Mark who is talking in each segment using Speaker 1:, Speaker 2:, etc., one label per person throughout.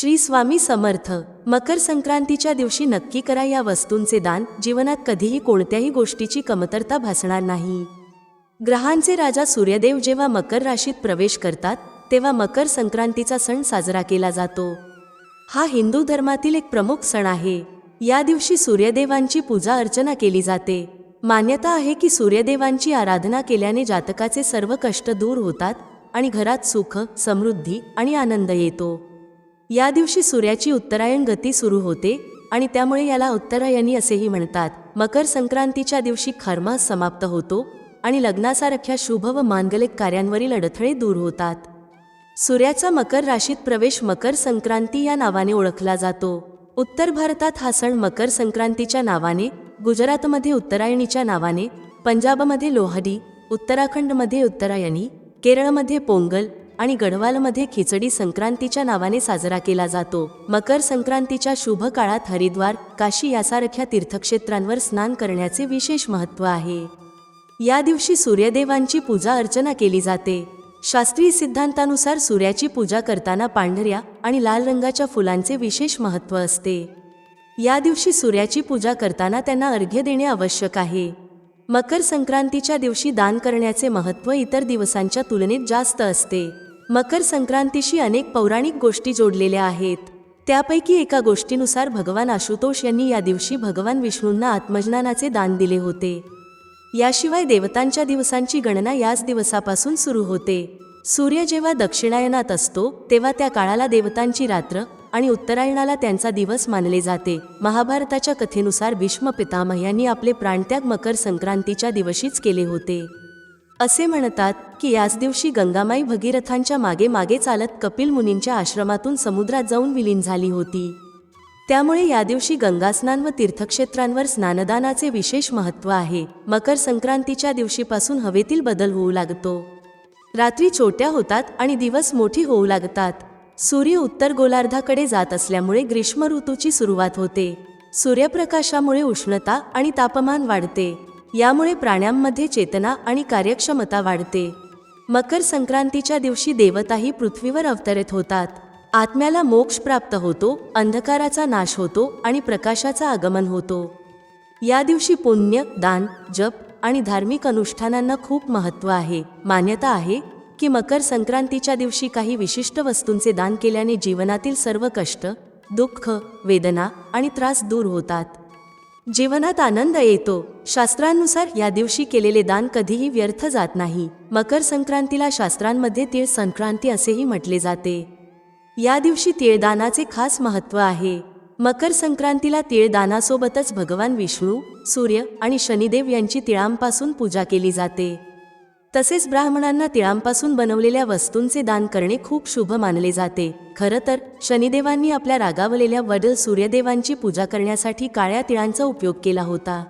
Speaker 1: श्री स्वामी समर्थ मकर संक्रांतीच्या दिवशी नक्की करा या वस्तूंचे दान. जीवनात कधीही कोणत्याही गोष्टीची कमतरता भासणार नाही. ग्रहांचे राजा सूर्यदेव जेव्हा मकर राशीत प्रवेश करतात तेव्हा मकर संक्रांतीचा सण साजरा केला जातो. हा हिंदू धर्मातील एक प्रमुख सण आहे. या दिवशी सूर्यदेवांची पूजा अर्चना केली जाते. मान्यता आहे की सूर्यदेवांची आराधना केल्याने जातकाचे सर्व कष्ट दूर होतात आणि घरात सुख समृद्धी आणि आनंद येतो. या दिवशी सूर्याची उत्तरायण गती सुरू होते आणि त्यामुळे याला उत्तरायणी असेही म्हणतात. मकर संक्रांतीच्या दिवशी खरमास समाप्त होतो आणि लग्नासारख्या शुभ व मांगलिक कार्यांवरील अडथळे दूर होतात. सूर्याचा मकर राशीत प्रवेश मकर संक्रांती या नावाने ओळखला जातो. उत्तर भारतात हा सण मकर संक्रांतीच्या नावाने गुजरातमध्ये उत्तरायणीच्या नावाने पंजाबमध्ये लोहडी उत्तराखंडमध्ये उत्तरायणी केरळमध्ये पोंगल आणि गढवालमध्ये खिचडी संक्रांतीच्या नावाने साजरा केला जातो. मकर संक्रांतीच्या शुभ काळात हरिद्वार काशी यासारख्या तीर्थक्षेत्रांवर स्नान करण्याचे विशेष महत्त्व आहे. या दिवशी सूर्यदेवांची पूजा अर्चना केली जाते. शास्त्रीय सिद्धांतानुसार सूर्याची पूजा करताना पांढऱ्या आणि लाल रंगाच्या फुलांचे विशेष महत्त्व असते. या दिवशी सूर्याची पूजा करताना त्यांना अर्घ्य देणे आवश्यक आहे. मकर संक्रांतीच्या दिवशी दान करण्याचे महत्त्व इतर दिवसांच्या तुलनेत जास्त असते. मकर संक्रांतीशी अनेक पौराणिक गोष्टी जोडलेल्या आहेत. त्यापैकी एका गोष्टीनुसार भगवान आशुतोष यांनी या दिवशी भगवान विष्णूंना आत्मज्ञानाचे दान दिले होते. याशिवाय देवतांच्या दिवसांची गणना याच दिवसापासून सुरू होते. सूर्य जेव्हा दक्षिणायनात असतो तेव्हा त्या काळाला देवतांची रात्र आणि उत्तरायणाला त्यांचा दिवस मानले जाते. महाभारताच्या कथेनुसार भीष्म पितामह यांनी आपले प्राणत्याग मकर संक्रांतीच्या दिवशीच केले होते. असे म्हणतात की याच दिवशी गंगामाई भगीरथांच्या मागे मागे चालत कपिल मुनींच्या आश्रमातून समुद्रात जाऊन विलीन झाली होती. त्यामुळे या दिवशी गंगास्नान व तीर्थक्षेत्रांवर स्नानदानाचे विशेष महत्त्व आहे. मकर संक्रांतीच्या दिवशीपासून हवेतील बदल होऊ लागतो. रात्री छोट्या होतात आणि दिवस मोठी होऊ लागतात. सूर्य उत्तर गोलार्धाकडे जात असल्यामुळे ग्रीष्म ऋतूची सुरुवात होते. सूर्यप्रकाशामुळे उष्णता आणि तापमान वाढते. यामुळे प्राण्यांमध्ये चेतना आणि कार्यक्षमता वाढते. मकर संक्रांतीच्या दिवशी देवताही पृथ्वीवर अवतरित होतात. आत्म्याला मोक्ष प्राप्त होतो अंधकाराचा नाश होतो आणि प्रकाशाचा आगमन होतो. या दिवशी पुण्य दान जप आणि धार्मिक अनुष्ठानांना खूप महत्त्व आहे. मान्यता आहे की मकर संक्रांतीच्या दिवशी काही विशिष्ट वस्तूंचे दान केल्याने जीवनातील सर्व कष्ट दुःख वेदना आणि त्रास दूर होतात. जीवनात आनंद येतो. शास्त्रांनुसार या दिवशी केलेले दान कधीही व्यर्थ जात नाही. मकर संक्रांतीला शास्त्रांमध्ये तीळ संक्रांती असेही म्हटले जाते. या दिवशी तिळदानाचे खास महत्त्व आहे. मकर संक्रांतीला तिळदानासोबतच भगवान विष्णू सूर्य आणि शनिदेव यांची तिळांपासून पूजा केली जाते. तसेच ब्राह्मणांना तिळांपासून बनवलेल्या वस्तूंचे दान करणे खूप शुभ मानले जाते. खरं तर शनिदेवांनी आपल्या रागावलेल्या वडील सूर्यदेवांची पूजा करण्यासाठी काळ्या तिळांचा उपयोग केला होता.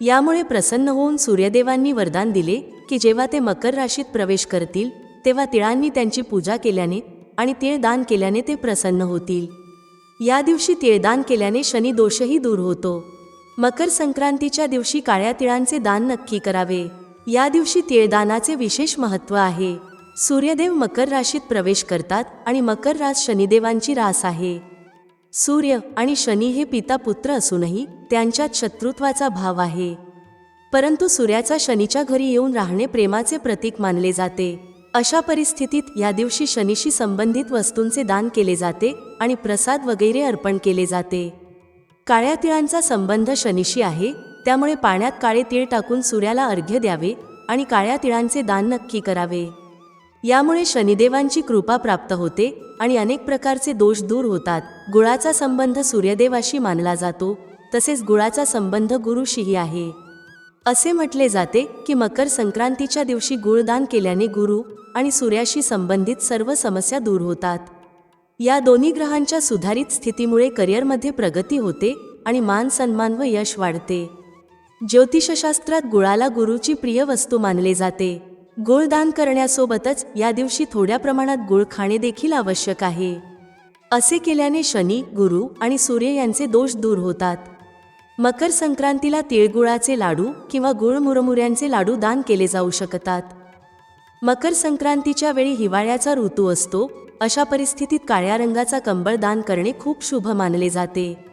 Speaker 1: यामुळे प्रसन्न होऊन सूर्यदेवांनी वरदान दिले की जेव्हा ते मकर राशीत प्रवेश करतील तेव्हा तिळांनी त्यांची पूजा केल्याने आणि तिळ दान केल्याने ते प्रसन्न होतील. या दिवशी तिळदान केल्याने शनी दोषही दूर होतो. मकर संक्रांतीच्या दिवशी काळ्या तिळांचे दान नक्की करावे. या दिवशी तिळदानाचे विशेष महत्त्व आहे. सूर्यदेव मकर राशीत प्रवेश करतात आणि मकर रास शनिदेवांची रास आहे. सूर्य आणि शनी हे पिता पुत्र असूनही त्यांच्यात शत्रुत्वाचा भाव आहे. परंतु सूर्याचा शनीच्या घरी येऊन राहणे प्रेमाचे प्रतीक मानले जाते. अशा परिस्थितीत या दिवशी शनीशी संबंधित वस्तूंचे दान केले जाते आणि प्रसाद वगैरे अर्पण केले जाते. काळ्या तिळांचा संबंध शनीशी आहे त्यामुळे पाण्यात काळे तीळ टाकून सूर्याला अर्घ्य द्यावे आणि काळ्या तिळांचे दान नक्की करावे. यामुळे शनिदेवांची कृपा प्राप्त होते आणि अनेक प्रकारचे दोष दूर होतात. गुळाचा संबंध सूर्यदेवाशी मानला जातो तसेच गुळाचा संबंध गुरुशीही आहे. असे म्हटले जाते की मकर संक्रांतीच्या दिवशी गुळदान केल्याने गुरु आणि सूर्याशी संबंधित सर्व समस्या दूर होतात. या दोन्ही ग्रहांच्या सुधारित स्थितीमुळे करिअरमध्ये प्रगती होते आणि मान सन्मान व यश वाढते. ज्योतिषशास्त्रात गुळाला गुरुची प्रिय वस्तू मानले जाते. गुळ दान करण्यासोबतच या दिवशी थोड्या प्रमाणात गुळ खाणे देखील आवश्यक आहे. असे केल्याने शनी गुरु आणि सूर्य यांचे दोष दूर होतात. मकर संक्रांतीला तिळगुळाचे लाडू किंवा गुळ मुरमुऱ्यांचे लाडू दान केले जाऊ शकतात. मकर संक्रांतीच्या वेळी हिवाळ्याचा ऋतू असतो अशा परिस्थितीत काळ्या रंगाचा कंबळ दान करणे खूप शुभ मानले जाते.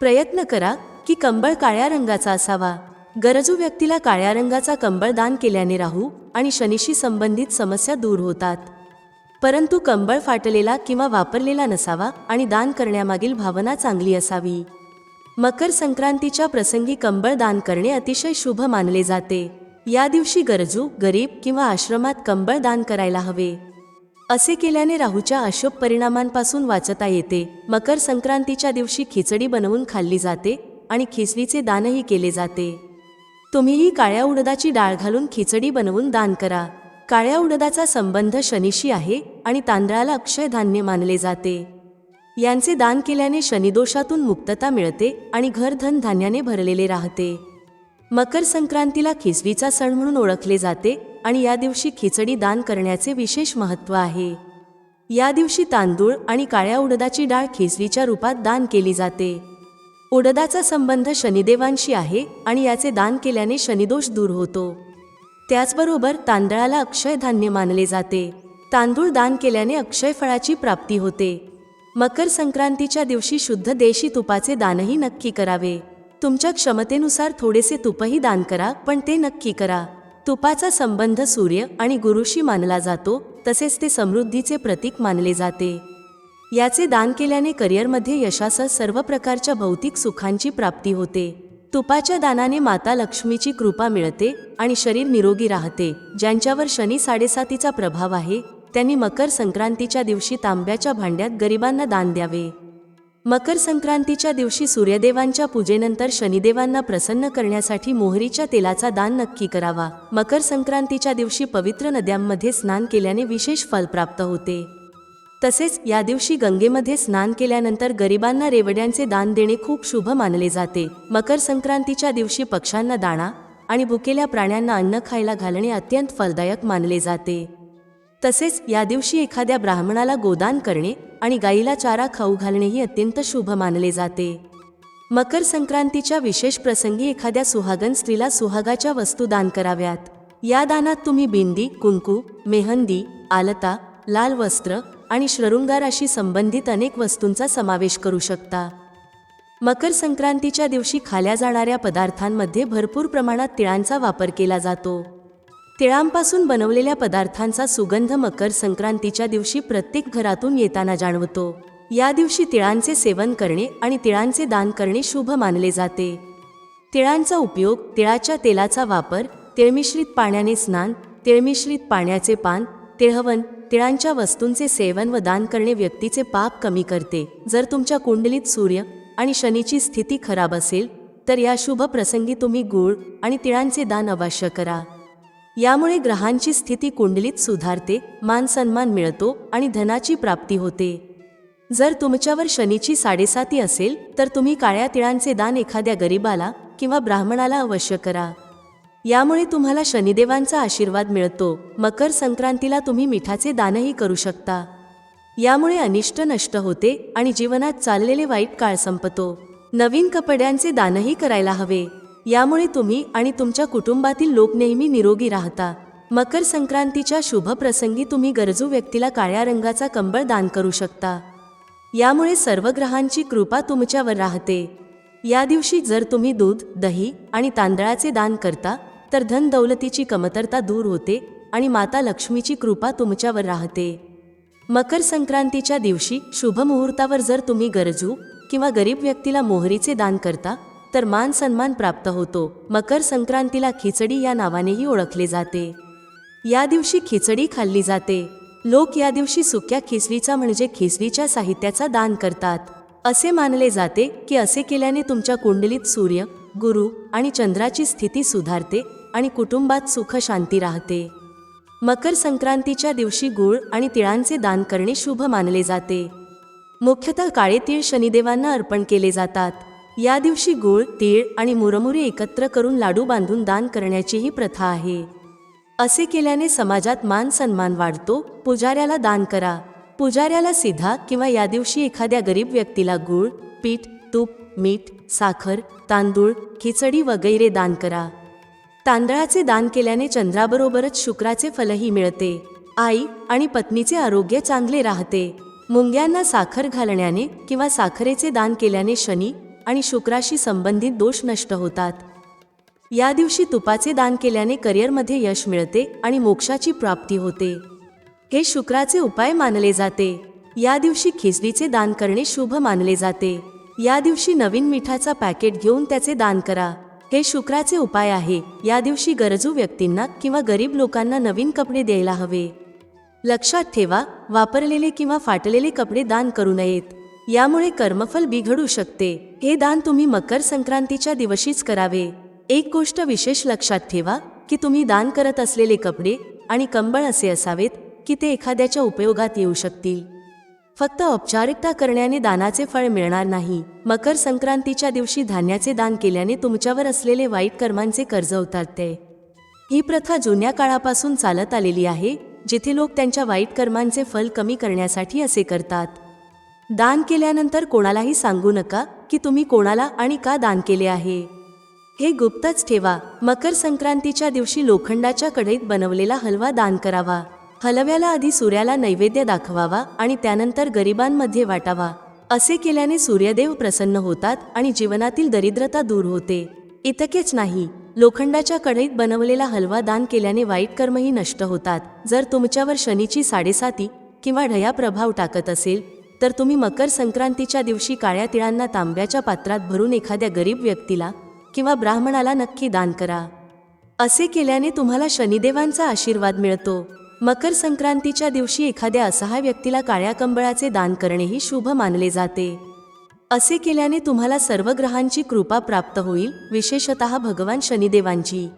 Speaker 1: प्रयत्न करा की कंबळ काळ्या रंगाचा असावा. गरजू व्यक्तीला काळ्या रंगाचा कंबळ दान केल्याने राहू आणि शनीशी संबंधित समस्या दूर होतात. परंतु कंबळ फाटलेला किंवा वापरलेला नसावा आणि दान करण्यामागील भावना चांगली असावी. मकर संक्रांतीच्या प्रसंगी कंबळ दान करणे अतिशय शुभ मानले जाते. या दिवशी गरजू गरीब किंवा आश्रमात कंबळ दान करायला हवे. असे केल्याने राहूच्या अशुभ परिणामांपासून वाचता येते. मकर संक्रांतीच्या दिवशी खिचडी बनवून खाल्ली जाते आणि खिचडीचे दानही केले जाते. तुम्हीही काळ्या उडदाची डाळ घालून खिचडी बनवून दान करा. काळ्या उडदाचा संबंध शनीशी आहे आणि तांदळाला अक्षय धान्य मानले जाते. यांचे दान केल्याने शनिदोषातून मुक्तता मिळते आणि घर धनधान्याने भरलेले राहते. मकर संक्रांतीला खिचडीचा सण म्हणून ओळखले जाते आणि या दिवशी खिचडी दान करण्याचे विशेष महत्त्व आहे. या दिवशी तांदूळ आणि काळ्या उडदाची डाळ खिचडीच्या रूपात दान केली जाते. उडदाचा संबंध शनिदेवांशी आहे आणि याचे दान केल्याने शनिदोष दूर होतो. त्याचबरोबर तांदळाला अक्षय धान्य मानले जाते. तांदूळ दान केल्याने अक्षय फळाची प्राप्ती होते. मकर संक्रांतीच्या दिवशी शुद्ध देशी तुपाचे दानही नक्की करावे. तुमच्या क्षमतेनुसार थोडेसे तुपही दान करा पण ते नक्की करा. तुपाचा संबंध सूर्य आणि गुरुशी मानला जातो तसेच ते समृद्धीचे प्रतीक मानले जाते. याचे दान केल्याने करिअरमध्ये यशासह सर्व प्रकारच्या भौतिक सुखांची प्राप्ती होते. तुपाच्या दानाने माता लक्ष्मीची कृपा मिळते आणि शरीर निरोगी राहते. ज्यांच्यावर शनी साडेसातीचा प्रभाव आहे त्यांनी मकर संक्रांतीच्या दिवशी तांब्याच्या भांड्यात गरिबांना दान द्यावे. मकर संक्रांतीच्या दिवशी सूर्यदेवांच्या पूजेनंतर शनिदेवांना प्रसन्न करण्यासाठी मोहरीच्या तेलाचा दान नक्की करावा. मकर संक्रांतीच्या दिवशी पवित्र नद्यांमध्ये स्नान केल्याने विशेष फल प्राप्त होते. तसेच या दिवशी गंगेमध्ये स्नान केल्यानंतर गरिबांना रेवड्यांचे दान देणे खूप शुभ मानले जाते. मकर संक्रांतीच्या दिवशी पक्ष्यांना दाणा आणि भुकेल्या प्राण्यांना अन्न खायला घालणे अत्यंत फलदायक मानले जाते. तसेच या दिवशी एखाद्या ब्राह्मणाला गोदान करणे आणि गाईला चारा खाऊ घालणेही अत्यंत शुभ मानले जाते. मकर संक्रांतीच्या विशेष प्रसंगी एखाद्या सुहागन स्त्रीला सुहागाच्या वस्तू दान कराव्यात. या दानात तुम्ही बिंदी कुंकू मेहंदी आलता लाल वस्त्र आणि श्रृंगाराशी संबंधित अनेक वस्तूंचा समावेश करू शकता. मकर संक्रांतीच्या दिवशी खाल्या जाणाऱ्या पदार्थांमध्ये भरपूर प्रमाणात तिळांचा वापर केला जातो. तिळांपासून बनवलेल्या पदार्थांचा सुगंध मकर संक्रांतीच्या दिवशी प्रत्येक घरातून येताना जाणवतो. या दिवशी तिळांचे सेवन करणे आणि तिळांचे दान करणे शुभ मानले जाते. तिळांचा उपयोग तिळाच्या तेलाचा वापर तिळमिश्रित पाण्याने स्नान तिळमिश्रित पाण्याचे पान तिळहवन तिळांच्या वस्तूंचे सेवन व दान करणे व्यक्तीचे पाप कमी करते. जर तुमच्या कुंडलीत सूर्य आणि शनीची स्थिती खराब असेल तर या शुभ प्रसंगी तुम्ही गूळ आणि तिळांचे दान अवश्य करा. यामुळे ग्रहांची स्थिती कुंडलीत सुधारते मान सन्मान मिळतो आणि धनाची प्राप्ती होते. जर तुमच्यावर शनीची साडेसाती असेल तर तुम्ही काळ्या तिळांचे दान एखाद्या गरीबाला किंवा ब्राह्मणाला अवश्य करा. यामुळे तुम्हाला शनिदेवांचा आशीर्वाद मिळतो. मकर संक्रांतीला तुम्ही मिठाचे दानही करू शकता. यामुळे अनिष्ट नष्ट होते आणि जीवनात चाललेले वाईट काळ संपतो. नवीन कपड्यांचे दानही करायला हवे. यामुळे तुम्ही आणि तुमच्या कुटुंबातील लोक नेहमी निरोगी राहता. मकर संक्रांतीच्या शुभ प्रसंगी तुम्ही गरजू व्यक्तीला काळ्या रंगाचा कंबळ दान करू शकता. यामुळे सर्व ग्रहांची कृपा तुमच्यावर राहते. या दिवशी जर तुम्ही दूध दही आणि तांदळाचे दान करता तर धन दौलतीची कमतरता दूर होते आणि माता लक्ष्मीची कृपा तुमच्यावर राहते. मकर संक्रांतीच्या दिवशी शुभ मुहूर्तावर जर तुम्ही गरजू किंवा गरीब व्यक्तीला मोहरीचे दान करता तर मान सन्मान प्राप्त होतो. मकर संक्रांतीला खिचडी या नावानेही ओळखले जाते. या दिवशी खिचडी खाल्ली जाते. लोक या दिवशी सुक्या खिचडीचा म्हणजे खिचडीच्या साहित्याचा दान करतात. असे मानले जाते की असे केल्याने तुमच्या कुंडलीत सूर्य गुरु आणि चंद्राची स्थिती सुधारते आणि कुटुंबात सुख शांती राहते. मकर संक्रांतीच्या दिवशी गूळ आणि तिळांचे दान करणे शुभ मानले जाते. मुख्यतः काळे तीळ शनिदेवांना अर्पण केले जातात. या दिवशी गूळ तीळ आणि मुरमुरे एकत्र करून लाडू बांधून दान करण्याचीही प्रथा आहे. असे केल्याने समाजात मान सन्मान वाढतो पुजाऱ्याला दान करा. पुजाऱ्याला सिधा किंवा या दिवशी एखाद्या गरीब व्यक्तीला गूळ पीठ तूप मीठ साखर तांदूळ खिचडी वगैरे दान करा. तांदळाचे दान केल्याने चंद्राबरोबरच शुक्राचे फलही मिळते. आई आणि पत्नीचे आरोग्य चांगले राहते. मुंग्यांना साखर घालण्याने किंवा साखरेचे दान केल्याने शनी आणि शुक्राशी संबंधित दोष नष्ट होतात. या दिवशी तुपाचे दान केल्याने करिअरमध्ये यश मिळते आणि मोक्षाची प्राप्ती होते. हे शुक्राचे उपाय मानले जाते. या दिवशी खिचडीचे दान करणे शुभ मानले जाते. या दिवशी नवीन मिठाचा पॅकेट घेऊन त्याचे दान करा. हे शुक्राचे उपाय आहे. या दिवशी गरजू व्यक्तींना किंवा गरीब लोकांना नवीन कपडे द्यायला हवे. लक्षात ठेवा वापरलेले किंवा फाटलेले कपडे दान करू नयेत. यामुळे कर्मफल बिघडू शकते. हे दान तुम्ही मकर संक्रांतीच्या दिवशीच करावे. एक गोष्ट विशेष लक्षात ठेवा की तुम्ही दान करत असलेले कपडे आणि कंबळ असे असावेत की ते एखाद्याच्या उपयोगात येऊ शकतील. फक्त औपचारिकता करण्याने दानाचे फळ मिळणार नाही. मकर संक्रांतीच्या दिवशी धान्याचे दान केल्याने तुमच्यावर असलेले वाईट कर्मांचे कर्ज उतरते. ही प्रथा जुन्या काळापासून चालत आलेली आहे जिथे लोक त्यांच्या वाईट कर्मांचे फल कमी करण्यासाठी असे करतात. दान केल्यानंतर कोणालाही सांगू नका की तुम्ही कोणाला आणि का दान केले आहे. हे गुप्तच ठेवा. मकर संक्रांतीच्या दिवशी लोखंडाच्या कढईत बनवलेला हलवा दान करावा. हलव्याला आधी सूर्याला नैवेद्य दाखवावा आणि त्यानंतर गरिबांमध्ये वाटावा. असे केल्याने सूर्यदेव प्रसन्न होतात आणि जीवनातील दरिद्रता दूर होते. इतकेच नाही लोखंडाच्या कढईत बनवलेला हलवा दान केल्याने वाईट कर्मही नष्ट होतात. जर तुमच्यावर शनीची साडेसाती किंवा ढया प्रभाव टाकत असेल तर तुम्ही मकर संक्रांतीच्या दिवशी काळ्या तिळांना तांब्याच्या पात्रात भरून एखाद्या गरीब व्यक्तीला किंवा ब्राह्मणाला नक्की दान करा. असे केल्याने तुम्हाला शनिदेवांचा आशीर्वाद मिळतो. मकर संक्रांतीच्या दिवशी एखाद्या असहा व्यक्तीला काळ्या कंबळाचे दान करणेही शुभ मानले जाते. असे केल्याने तुम्हाला सर्व ग्रहांची कृपा प्राप्त होईल विशेषत भगवान शनिदेवांची.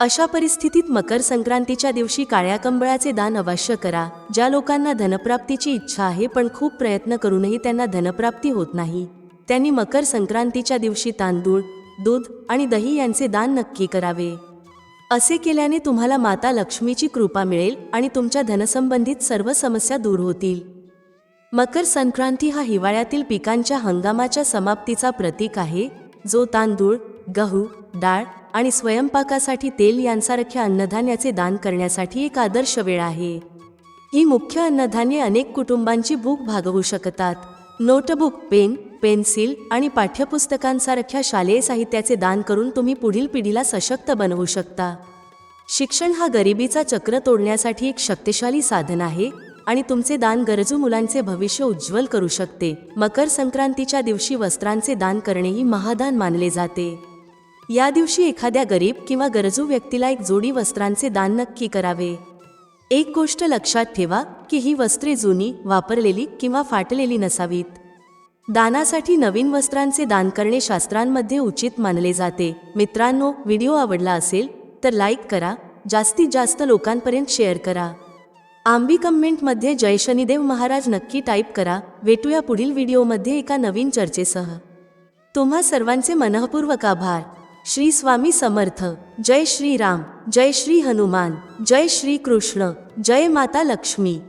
Speaker 1: अशा परिस्थितीत मकर संक्रांतीच्या दिवशी काळ्या कंबळाचे दान अवश्य करा ज्या लोकांना धनप्राप्तीची इच्छा आहे पण खूप प्रयत्न करूनही त्यांना धनप्राप्ती होत नाही. त्यांनी मकर संक्रांतीच्या दिवशी तांदूळ दूध आणि दही यांचे दान नक्की करावे. असे केल्याने तुम्हाला माता लक्ष्मीची कृपा मिळेल आणि तुमच्या धनसंबंधित सर्व समस्या दूर होतील. मकर संक्रांती हा हिवाळ्यातील पिकांच्या हंगामाच्या समाप्तीचा प्रतीक आहे जो तांदूळ गहू डाळ आणि स्वयंपाकासाठी तेल यांसारख्या अन्नधान्याचे दान करण्यासाठी एक आदर्श वेळ आहे. ही मुख्य अन्नधान्ये अनेक कुटुंबांची भूक भागवू शकतात. नोटबुक पेन पेन्सिल आणि पाठ्यपुस्तकांसारख्या शालेय साहित्याचे दान करून तुम्ही पुढील पिढीला सशक्त बनवू शकता. शिक्षण हा गरिबीचा चक्र तोडण्यासाठी एक शक्तिशाली साधन आहे आणि तुमचे दान गरजू मुलांचे भविष्य उज्ज्वल करू शकते. मकर संक्रांतीच्या दिवशी वस्त्रांचे दान करणेही महादान मानले जाते. या दिवशी एखाद्या गरीब किंवा गरजू व्यक्तीला एक जोडी वस्त्रांचे दान नक्की करावे. एक गोष्ट लक्षात ठेवा की ही वस्त्रे जुनी वापरलेली किंवा फाटलेली नसावीत. दानासाठी नवीन वस्त्रांचे दान करणे शास्त्रांमध्ये उचित मानले जाते. मित्रांनो व्हिडिओ आवडला असेल तर लाईक करा जास्तीत जास्त लोकांपर्यंत शेअर करा. आंबी कमेंटमध्ये जय शनिदेव महाराज नक्की टाईप करा. भेटूया पुढील व्हिडिओमध्ये एका नवीन चर्चेसह. तुम्हा सर्वांचे मनःपूर्वक आभार. श्री स्वामी समर्थ. जय श्री राम जय श्री हनुमान. जय श्री कृष्ण. जय माता लक्ष्मी.